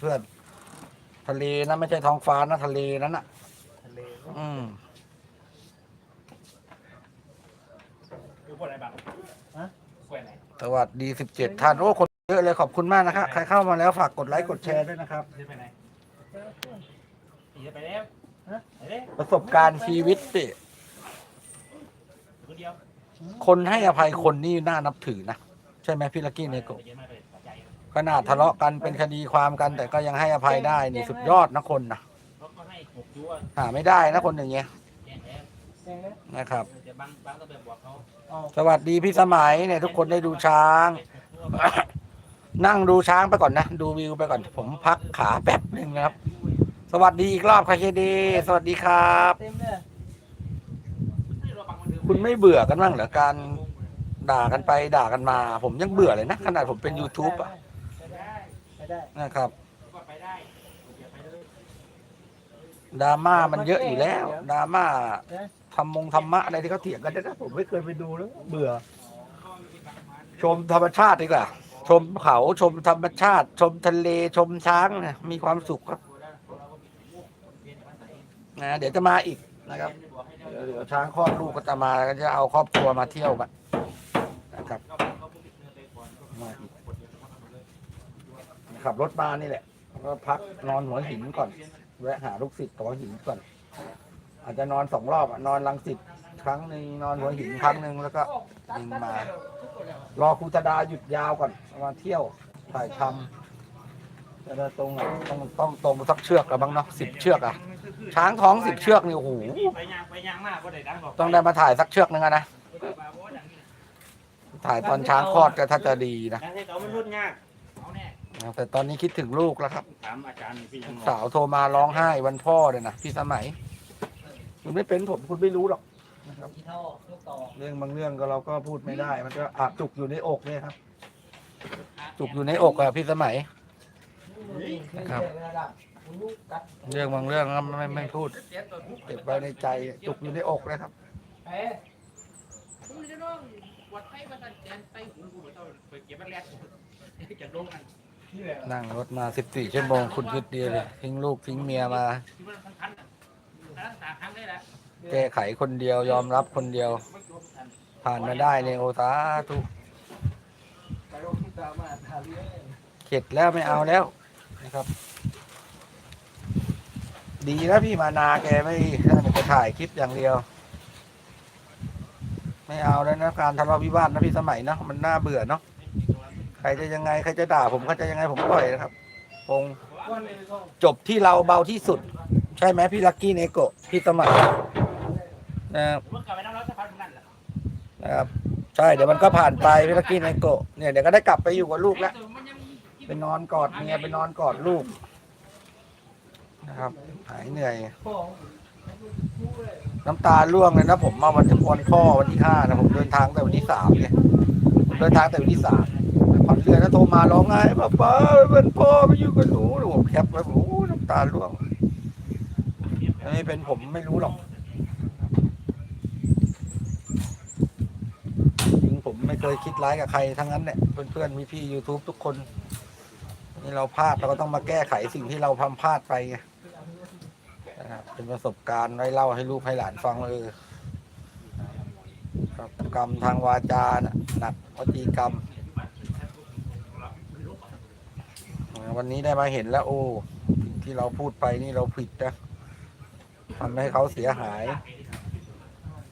เพื่อนๆทะเลนะไม่ใช่ท้องฟ้านะทะเลนั้นอะ ทะเลอืมคือคนอะไรบ้างฮะคนไหนสวัสดีสิบเจ็ดท่านโอ้คนเยอะเลยขอบคุณมากนะครับใครเข้ามาแล้วฝากกดไลค์กดแชร์ด้วยนะครับ จะไปไหนจะไปแล้วฮะไปเลยประสบการณ์ชีวิตสิคนเดียวคนให้อภัยคนนี่น่านับถือนะ ใช่ไหมพี่ลักกี้เนโกะเยอะมากเลยปัจจัย ขนาดทะเลาะกันเป็นคดีความกัน แต่ก็ยังให้อภัยได้นี่สุดยอดนะคนนะเขาก็ให้หกยัวหาไม่ได้นะคนอย่างเงี้ยแจ้งแล้วแจ้งแล้วนะครับจะบางบางก็แบบบอกเขาเอาสวัสดีพี่สมัยเนี่ยทุกคนได้ดูช้าง นั่งดูช้างไปก่อนนะดูวิวไปก่อนผมพักขาแป๊บหนึ่งนะครับ สวัสดีอีกรอบค่ะเคดีสวัสดีครับ เต็มเลยคุณไม่เบื่อกันบ้างเหรอการด่ากันไปด่ากันมา ผมยังเบื่อเลยนะขนาดผมเป็น YouTube อะ ไปได้ไปได้นะครับไปได้ไปเลยดราม่ามันเยอะอยู่แล้วดราม่านะธรรมงธรรมะอะไรที่เขาเถียงกันนะผมไม่เคยไปดูแล้วเบื่อ ชมธรรมชาติดีกว่าชมเขาชมธรรมชาติ ชมทะเลชมช้างนะมีความสุขครับนะเดี๋ยวจะมาอีกนะครับเดี๋ยวเดี๋ยวช้างคลอดลูกก็จะมาก็จะเอาครอบครัวมาเที่ยวกันนะครับมาอีก ขับรถมานี่แหละก็พักนอนหัวหินก่อน แวะหาลูกศิษย์หัวหินก่อน อาจจะนอนสองรอบอะนอนลังสิตครั้งหนึ่งนอนหัวหินครั้งหนึ่งแล้วก็ยิงมารอครูธดาหยุดยาวก่อนมาเที่ยวถ่ายทำจะได้ตรงอะต้องต้องตรงสักเชือกละบ้างเนาะสิบเชือกอะช้างท้องสิบเชือกนี่โอ้โหไปยางไปยางมากก็ได้ดังบอกต้องได้มาถ่ายสักเชือกหนึงอะนะถ่ายตอนช้างคลอดก็ถ้าจะดีนะ ดังให้เขามันรุ่นยาก เอาแน่แต่ตอนนี้คิดถึงลูกแล้วครับ ถามอาจารย์พี่ยังสาวโทรมาร้องไห้วันพ่อเลยนะพี่สมัย คุณไม่เป็นผมคุณไม่รู้หรอกนะครับกี่เท่าลูกต่อเรื่องบางเรื่องก็เราก็พูดไม่ได้ มันก็อาจุกอยู่ในอกเนี่ยครับ จุกอยู่ในอกอะพี่สมัย นะครับลูกกัดเรื่องบางเรื่องก็ไม่ไม่พูดเก็บไว้ในใจจุกอยู่ในอกเลยครับ เอ๊ะคุณจะน้องวัดไทยวัดตันแกนไต้หุ่นกูต้องไปเก็บมันแรกจะลงกันนี่แหละ นั่งรถมา14ชั่วโมงคุณคิดดีเลยทิ้งลูกทิ้งเมียมาที่มันสำคัญอะรักษาครั้งได้แล้วแก้ไขคนเดียวยอมรับคนเดียว ผ่านมาได้ในยโอตาทุไปโรงที่ตามมาทาเลี้ยงเข็ดแล้วไม่เอาแล้วนะครับ ดีนะพี่มานาแกไม่น่าจะไปถ่ายคลิปอย่างเดียว ไม่เอาแล้วนะการทะเลาะวิวาทนะพี่สมัยเนาะมันน่าเบื่อเนาะ ใครจะยังไงใครจะด่าผมใครจะยังไงผมปล่อยนะครับคงจบที่เราเบาที่สุด ใช่ไหมพี่ลักกี้เนโกะพี่สมัยนะครับนะครับใช่เดี๋ยวมันก็ผ่านไปพี่ลักกี้เนโกะเนี่ยเดี๋ยวก็ได้กลับไปอยู่กับลูกแล้วไปนอนกอดเมียไปนอนกอดลูกนะครับ หายเหนื่อย น้ำตาร่วงเลยนะผมมาวันที่วันพ่อวันที่ห้านะผมเดินทางแต่วันที่สามเนี่ยผมเดินทางแต่วันที่สาม อนเรือแล้วโทรมาร้องไห้ป้าป้าเป็นพ่อไปอยู่กับหนูแล้วผมแคปไว้ผมโอ้น้ำตาร่วงอันนี้เป็นผมไม่รู้หรอกจริงผมไม่เคยคิดร้ายกับใครทั้งนั้นเนี่ยเพื่อนๆมีพี่ YouTube ทุกคนนี่เราพลาดเราก็ต้องมาแก้ไขสิ่งที่เราทำพลาดไปนะครับเป็นประสบการณ์ไว้เล่าให้ลูกให้หลานฟังเออครับกรรมทางวาจานะหนักวจีกรรมอ่า วันนี้ได้มาเห็นแล้วโอ้สิ่งที่เราพูดไปนี่เราผิดนะทำให้เขาเสียหาย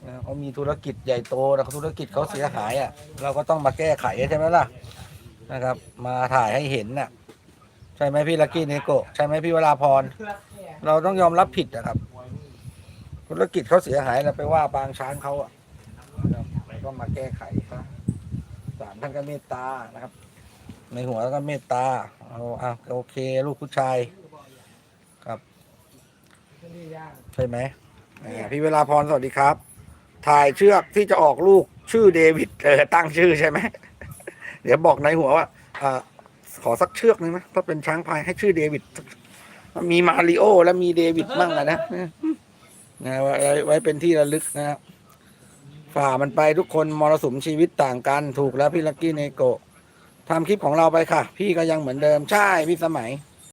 นะเขามีธุรกิจใหญ่โตนะธุรกิจเขาเสียหายอะ เราก็ต้องมาแก้ไขใช่ไหมล่ะนะครับ มาถ่ายให้เห็นน่ะ ใช่ไหมพี่ลักกี้เนโกะใช่ไหมพี่วราพร เราต้องยอมรับผิดนะครับ ธุรกิจเขาเสียหายเราไปว่าบางช้างเขาอะนะครับก็มาแก้ไขซะศาลท่านก็เมตตานะครับ ในหัวแล้วก็เมตตาเอาอะโอเค ลูกผู้ชายครับใช่ไหมพี่เวลาพรสวัสดีครับ ถ่ายเชือกที่จะออกลูกชื่อเดวิดเออตั้งชื่อใช่ไหมเดี๋ยวบอกในหัวว่าอขอสักเชือกหนึ่งนะถ้าเป็นช้างพายให้ชื่อเดวิดมีมาริโอและมีเดวิดมั่งอะนะนะไว้ไว้เป็นที่ระลึกนะฝ่ามันไปทุกคนมรสุมชีวิตต่างกันถูกแล้วพี่ลักกี้เนโกะ ทำคลิปของเราไปค่ะ พี่ก็ยังเหมือนเดิมใช่พี่สมัย